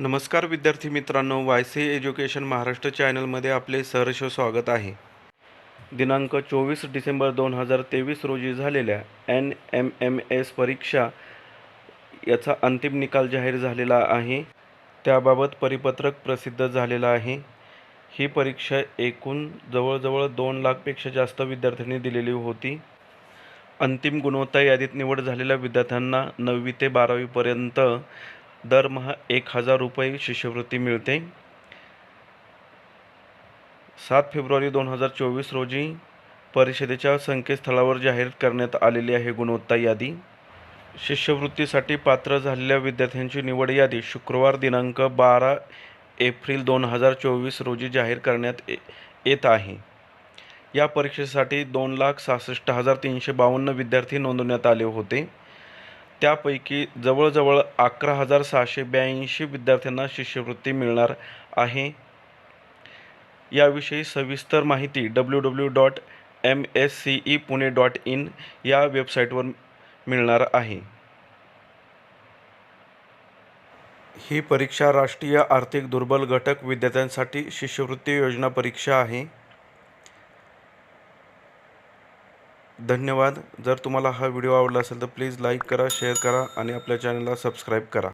नमस्कार विद्यार्थी मित्रांनो वाय सी एज्युकेशन महाराष्ट्र चॅनलमध्ये आपले सहर्ष स्वागत आहे. दिनांक चोवीस डिसेंबर दोन हजार तेवीस रोजी झालेल्या एन एम एम एस परीक्षा याचा अंतिम निकाल जाहीर झालेला आहे. त्याबाबत परिपत्रक प्रसिद्ध झालेलं आहे. ही परीक्षा एकूण जवळजवळ दोन लाखपेक्षा जास्त विद्यार्थ्यांनी दिलेली होती. अंतिम गुणवत्ता यादीत निवड झालेल्या विद्यार्थ्यांना नववी ते बारावीपर्यंत दरमहा एक हजार रुपये शिष्यवृत्ती मिळते. सात फेब्रुवारी दोन हजार चोवीस रोजी परिषदेच्या संकेतस्थळावर जाहीर करण्यात आलेली आहे गुणवत्ता यादी. शिष्यवृत्तीसाठी पात्र झालेल्या विद्यार्थ्यांची निवड यादी शुक्रवार दिनांक बारा एप्रिल दोन हजार चोवीस रोजी जाहीर करण्यात ये- येत आहे. या परीक्षेसाठी दोन लाख सहासष्ट हजार तीनशे बावन्न विद्यार्थी नोंदवण्यात आले होते. त्यापैकी जवळजवळ अकरा हजार सहाशे ब्याऐंशी विद्यार्थ्यांना शिष्यवृत्ती मिळणार आहे. याविषयी सविस्तर माहिती W W dot M S C E Pune dot in या वेबसाईटवर मिळणार आहे. ही परीक्षा राष्ट्रीय आर्थिक दुर्बल घटक विद्यार्थ्यांसाठी शिष्यवृत्ती योजना परीक्षा आहे. धन्यवाद. जर तुम्हाला हा व्हिडिओ आवडला असेल तर प्लीज लाईक करा शेअर करा आणि आपल्या चॅनलला सबस्क्राईब करा.